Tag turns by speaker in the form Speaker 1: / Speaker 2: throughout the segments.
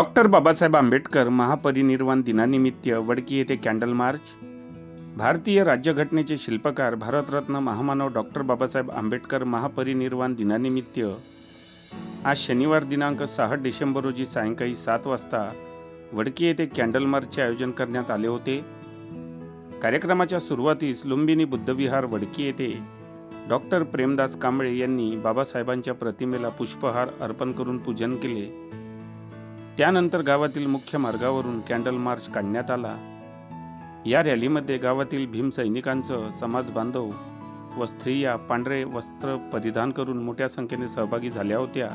Speaker 1: Doctor Babasaheb Ambedkar महापरिनिर्वाण दिनानिमित्त वडकी येथे candle March. भारतीय राज्यघटनेचे शिल्पकार भारतरत्न महामानव डॉक्टर बाबासाहेब आंबेडकर महापरिनिर्वाण दिनानिमित्त आज शनिवार दिनांक सहा डिसेंबर रोजी सायंकाळी सात वाजता वडकी येथे कॅन्डल मार्चचे आयोजन करण्यात आले होते. कार्यक्रमाच्या सुरुवातीस लुंबिनी बुद्धविहार वडकी येथे डॉक्टर प्रेमदास कांबळे यांनी बाबासाहेबांच्या प्रतिमेला पुष्पहार अर्पण करून पूजन केले. त्यानंतर गावातील मुख्य मार्गावरून कॅन्डल मार्च काढण्यात आला. या रॅलीमध्ये गावातील भीमसैनिकांचं समाज बांधव व स्त्रिया पांढरे वस्त्र परिधान करून मोठ्या संख्येने सहभागी झाल्या होत्या.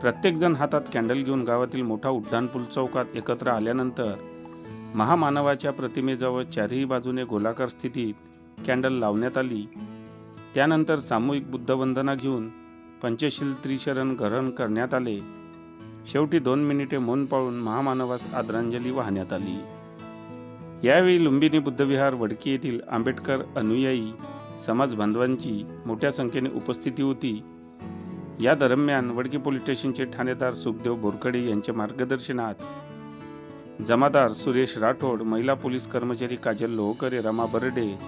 Speaker 1: प्रत्येकजण हातात कॅन्डल घेऊन गावातील मोठा उड्डाणपूल चौकात एकत्र आल्यानंतर महामानवाच्या प्रतिमेजवळ चारही बाजूने गोलाकार स्थितीत कॅन्डल लावण्यात आली. त्यानंतर सामूहिक बुद्धवंदना घेऊन पंचशील त्रिशरण ग्रहण करण्यात आले. शेवटी दोन मिनिटे मौन पाळून महामानवास आदरांजली वाहण्यात आली. यावेळी लुंबिनी बुद्धविहार वडकी येथील आंबेडकर अनुयायी समाज बांधवांची मोठ्या संख्येने उपस्थिती होती. या दरम्यान वडकी पोलीस स्टेशनचे ठाणेदार सुखदेव बोरकडे यांच्या मार्गदर्शनात जमादार सुरेश राठोड महिला पोलीस कर्मचारी काजल लोहकरे रमा बर्डे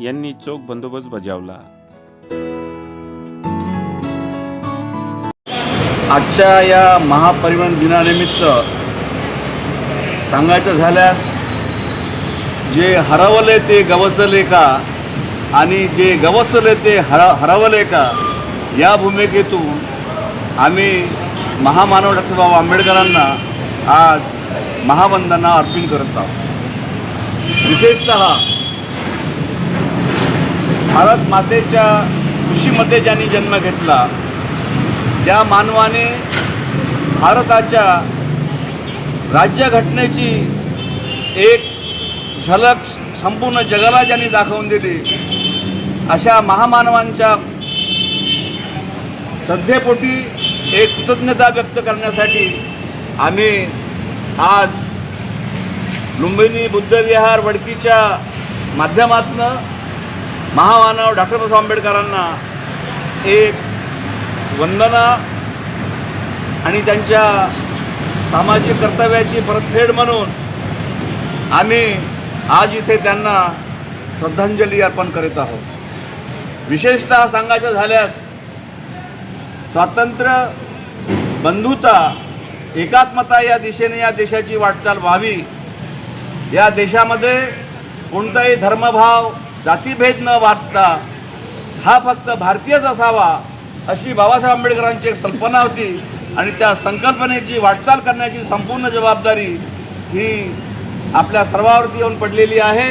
Speaker 1: यांनी चोख बंदोबस्त बजावला.
Speaker 2: आजच्या या महापरिवहन दिनानिमित्त सांगायचं झाल्यास जे हरवले ते गवसले का आणि जे गवसले ते हर हरवले का या भूमिकेतून आम्ही महामानव डॉक्टर बाबा आंबेडकरांना आज महावंदना अर्पण करत आहोत. विशेषत भारत मातेच्या कृषीमध्ये ज्यांनी जन्म घेतला त्या मानवाने भारताच्या राज्यघटनेची एक झलक संपूर्ण जगाला ज्यांनी दाखवून दिली अशा महामानवांच्या सध्यापोटी एक कृतज्ञता व्यक्त करण्यासाठी आम्ही आज लुंबिनी बुद्धविहार वडकीच्या माध्यमातनं महामानव डॉक्टर बाबासाहेब आंबेडकरांना एक वंदना आणि त्यांच्या सामाजिक कर्तव्याची परतफेड म्हणून आम्ही आज इथे त्यांना श्रद्धांजली अर्पण करीत आहोत. विशेषतः सांगायचं झाल्यास स्वातंत्र्य बंधुता एकात्मता या दिशेने या देशाची वाटचाल व्हावी. या देशामध्ये कोणताही धर्मभाव जातीभेद न वाटता हा फक्त भारतीयच असावा. अशी बाबासाहेब आंबेडकरांची एक कल्पना होती आणि त्या संकल्पनेची वाटचाल करण्याची संपूर्ण जबाबदारी ही आपल्या सर्वावरती येऊन पडलेली आहे.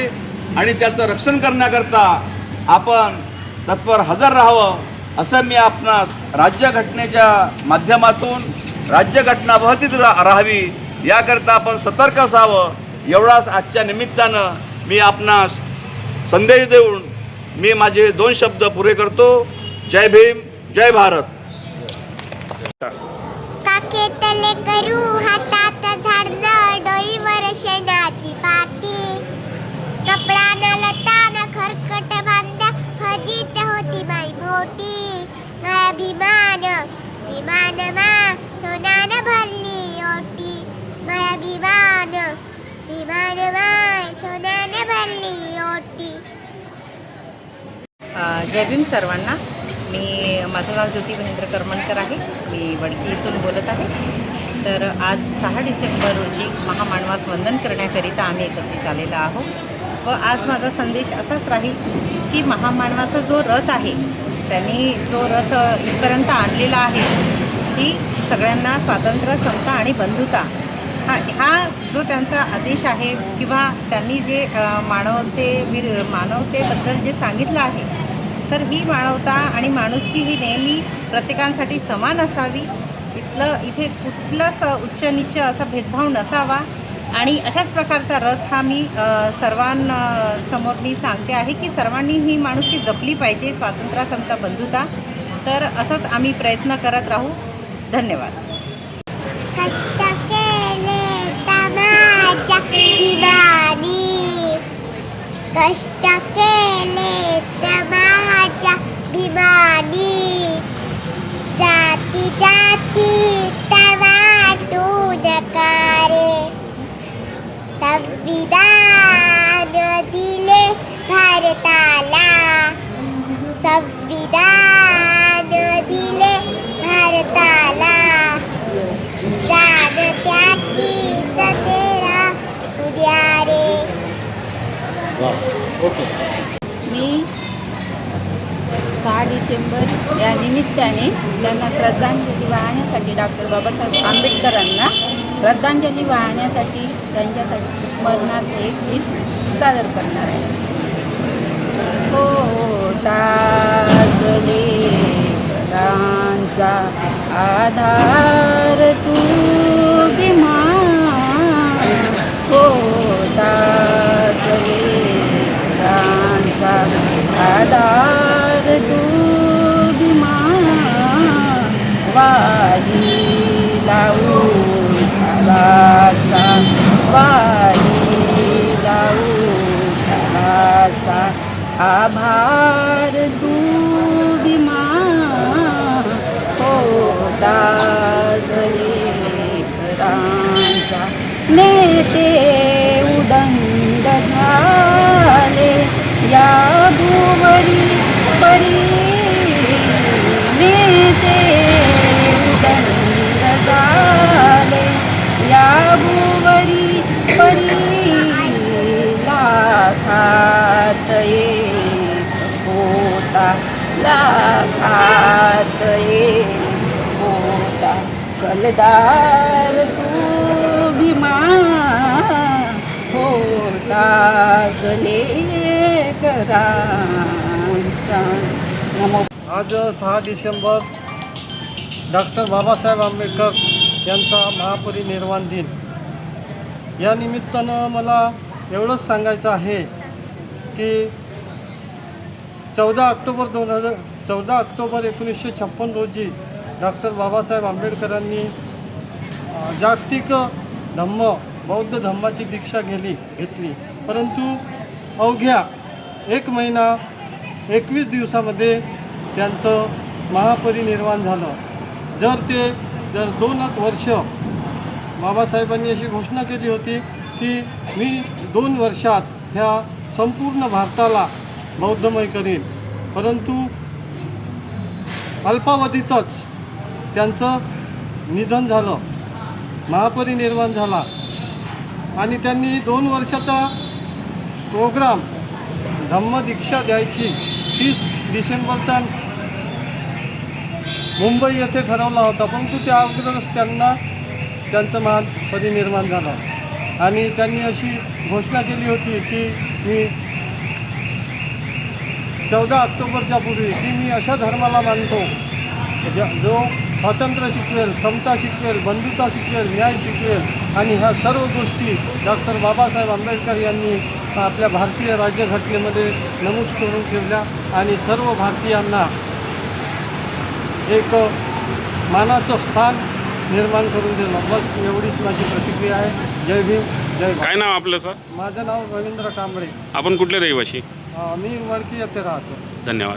Speaker 2: आणि त्याचं रक्षण करण्याकरता आपण तत्पर हजर राहावं असं मी आपणास राज्यघटनेच्या माध्यमातून राज्यघटना बहतीत रा राहावी याकरता आपण सतर्क असावं एवढाच आजच्या निमित्तानं मी आपणास संदेश देऊन मी माझे दोन शब्द पुरे करतो. जय भीम. जय भारत.
Speaker 3: काखेतले करू हातात झाडणं डोईवर शेणाची पाटी कपडा न लतान खरकट बांध्या फजित होती बाई मोठी. माया भीमान विमान मा सोन्यान भरली ओटी. माया भीमान विमान माय सोन्यान भरली ओटी.
Speaker 4: जय भीम सर्वांना. मी माझं नाव ज्योती महेंद्र करमणकर आहे. मी वडकी इथून बोलत आहे. तर आज सहा डिसेंबर रोजी महामानवास वंदन करण्याकरिता आम्ही एकत्रित आलेलो आहोत. व आज माझा संदेश असाच राहील की महामानवाचा जो रथ आहे त्यांनी जो रथ इथपर्यंत आणलेला आहे की सगळ्यांना स्वातंत्र्य समता आणि बंधुता हा हा जो त्यांचा आदेश आहे किंवा त्यांनी जे मानवते वीर मानवतेबद्दल जे सांगितलं आहे तर ही मानवता आणि माणुसकी ही नेहमी प्रत्येकांसाठी समान असावी. इथलं इथे कुठलंच उच्च नीच असा भेदभाव नसावा. आणि अशाच प्रकारचा रथ हा मी सर्वांसमोर मी सांगते आहे की सर्वांनी ही माणुसकी जपली पाहिजे स्वातंत्र्य समता बंधुता. तर असंच आम्ही प्रयत्न करत राहू. धन्यवाद.
Speaker 3: कष्ट केले संविधान दिले भारताला. त्याची तेरा उद्या रे.
Speaker 5: मी सहा डिसेंबर या निमित्ताने त्यांना श्रद्धांजली वाहण्यासाठी डॉक्टर बाबासाहेब आंबेडकरांना श्रद्धांजली वाहण्यासाठी त्यांच्यासाठी स्मरणार्थ एक गीत सादर करणार आहे. हो. ताजले प्रांचा आधार तू भीमा हो टाचले प्रांचा आधार तू विमा वाही लावू घराचा वाही लावू घराचा आभार नेते उदंड झाले या भुवरी परी नेते उदंड झाले या भुवरी परी लाखात ये होता लाखात ये होता कलदार तू भीमा नमो
Speaker 6: आज सहा डिसेंबर डॉक्टर बाबासाहेब आंबेडकर यांचा महापरिनिर्वाण दिन. या निमित्तानं मला एवढंच सांगायचं आहे की चौदा ऑक्टोबर दोन हजार चौदा ऑक्टोबर एकोणीसशे छप्पन रोजी डॉक्टर बाबासाहेब आंबेडकरांनी जागतिक धम्म बौद्ध धम्माची दीक्षा गेली घेतली. परंतु अवघ्या एक महिना एकवीस दिवसामध्ये त्यांचं महापरिनिर्वाण झालं. जर ते जर दोन एक वर्ष बाबासाहेबांनी अशी घोषणा केली होती की मी दोन वर्षात ह्या संपूर्ण भारताला बौद्धमय करीन. परंतु अल्पावधीतच त्यांचं निधन झालं महापरिनिर्वाण झाला. आणि त्यांनी दोन वर्षाचा प्रोग्राम धम्मदीक्षा द्यायची. तीस डिसेंबरचा मुंबई येथे ठरवला होता परंतु त्या अगोदरच त्यांना त्यांचं महापरिनिर्वाण झालं. आणि त्यांनी अशी घोषणा केली होती की मी चौदा ऑक्टोबरच्या पूर्वी की मी अशा धर्माला मानतो ज- जो स्वातंत्र्य शिकवेल समता शिकवेल बंधुता शिकवेल न्याय शिकवेल. आणि ह्या सर्व गोष्टी डॉक्टर बाबासाहेब आंबेडकर यांनी आपल्या भारतीय राज्यघटनेमध्ये नमूद करून ठेवल्या. आणि सर्व भारतीयांना एक मानाचं स्थान निर्माण करून दिलं. बस एवढीच माझी प्रतिक्रिया आहे. जय भीम जय
Speaker 1: काय नाव आपलं सर?
Speaker 6: माझं नाव रवींद्र कांबळे.
Speaker 1: आपण कुठले रहिवाशी?
Speaker 6: मी वडकी येथे राहतो.
Speaker 1: धन्यवाद.